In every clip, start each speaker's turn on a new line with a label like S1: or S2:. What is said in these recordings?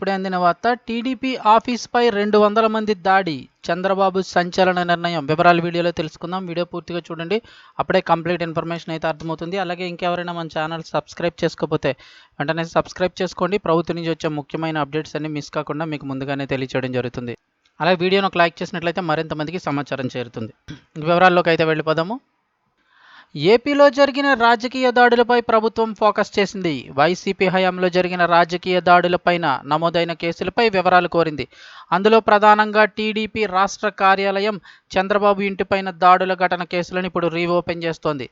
S1: ఇప్పుడే అందిన వార్త టీడీపీ ఆఫీస్పై రెండు వందల మంది దాడి చంద్రబాబు సంచలన నిర్ణయం. వివరాలు వీడియోలో తెలుసుకుందాం. వీడియో పూర్తిగా చూడండి. అప్పుడే కంప్లీట్ ఇన్ఫర్మేషన్ అయితే అర్థమవుతుంది. అలాగే ఇంకెవరైనా మన ఛానల్ సబ్స్క్రైబ్ చేసుకోకపోతే వెంటనే సబ్స్క్రైబ్ చేసుకోండి. ప్రభుత్వం నుంచి వచ్చే ముఖ్యమైన అప్డేట్స్ అన్ని మిస్ కాకుండా మీకు ముందుగానే తెలియచేయడం జరుగుతుంది. అలాగే వీడియోను ఒక లైక్ చేసినట్లయితే మరింత మందికి సమాచారం చేరుతుంది. వివరాల్లోకి అయితే వెళ్ళిపోదాము. ఏపీలో జరిగిన రాజకీయ దాడులపై ప్రభుత్వం ఫోకస్ చేసింది. వైసీపీ హయాంలో జరిగిన రాజకీయ దాడులపైన నమోదైన కేసులపై వివరాలు కోరింది. అందులో ప్రధానంగా టీడీపీ రాష్ట్ర కార్యాలయం చంద్రబాబు ఇంటిపైన దాడుల ఘటన కేసులను ఇప్పుడు రీఓపెన్ చేస్తోంది.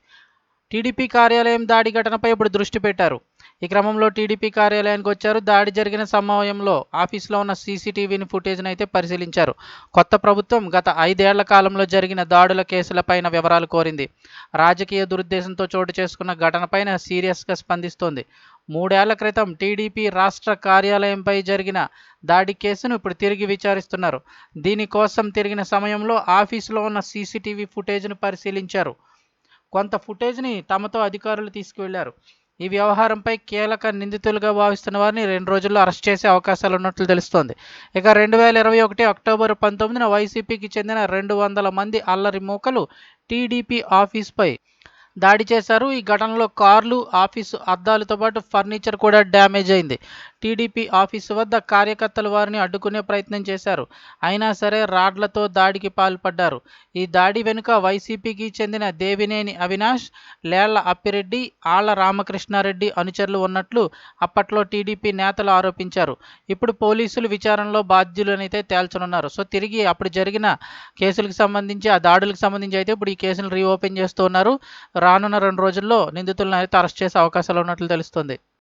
S1: టీడీపీ కార్యాలయం దాడి ఘటనపై ఇప్పుడు దృష్టి పెట్టారు. ఈ క్రమంలో టీడీపీ కార్యాలయానికి వచ్చారు. దాడి జరిగిన సమయంలో ఆఫీసులో ఉన్న సీసీటీవీని ఫుటేజ్ని అయితే పరిశీలించారు. కొత్త ప్రభుత్వం గత ఐదేళ్ళ కాలంలో జరిగిన దాడుల కేసులపైన వివరాలు కోరింది. రాజకీయ దురుద్దేశంతో చోటు చేసుకున్న ఘటనపైన సీరియస్గా స్పందిస్తోంది. మూడేళ్ళ క్రితం టీడీపీ రాష్ట్ర కార్యాలయంపై జరిగిన దాడి కేసును ఇప్పుడు తిరిగి విచారిస్తున్నారు. దీనికోసం తిరిగిన సమయంలో ఆఫీసులో ఉన్న సీసీటీవీ ఫుటేజ్ను పరిశీలించారు. కొంత ఫుటేజ్ని తమతో అధికారులు తీసుకువెళ్ళారు. ఈ వ్యవహారంపై కీలక నిందితులుగా భావిస్తున్న వారిని రెండు రోజుల్లో అరెస్ట్ చేసే అవకాశాలు ఉన్నట్లు తెలుస్తోంది. ఇక రెండు వేల ఇరవై ఒకటి అక్టోబర్ పంతొమ్మిదిన వైసీపీకి చెందిన రెండు వందల మంది అల్లరి మూకలు టీడీపీ ఆఫీస్పై దాడి చేశారు. ఈ ఘటనలో కార్లు ఆఫీసు అద్దాలతో పాటు ఫర్నిచర్ కూడా డ్యామేజ్ అయింది. టీడీపీ ఆఫీసు వద్ద కార్యకర్తలు వారిని అడ్డుకునే ప్రయత్నం చేశారు. అయినా సరే రాడ్లతో దాడికి పాల్పడ్డారు. ఈ దాడి వెనుక వైసీపీకి చెందిన దేవినేని అవినాష్ లేళ్ళ అప్పిరెడ్డి ఆళ్ళ రామకృష్ణారెడ్డి అనుచరులు ఉన్నట్లు అప్పట్లో టీడీపీ నేతలు ఆరోపించారు. ఇప్పుడు పోలీసులు విచారణలో బాధ్యులనైతే తేల్చనున్నారు. సో తిరిగి అప్పుడు జరిగిన కేసులకు సంబంధించి ఆ దాడులకు సంబంధించి అయితే ఇప్పుడు ఈ కేసులు రీఓపెన్ చేస్తున్నారు రానున్న రెండు రోజుల్లో నిందితులను అయితే అరెస్ట్ చేసే అవకాశాలు ఉన్నట్లు తెలుస్తుంది.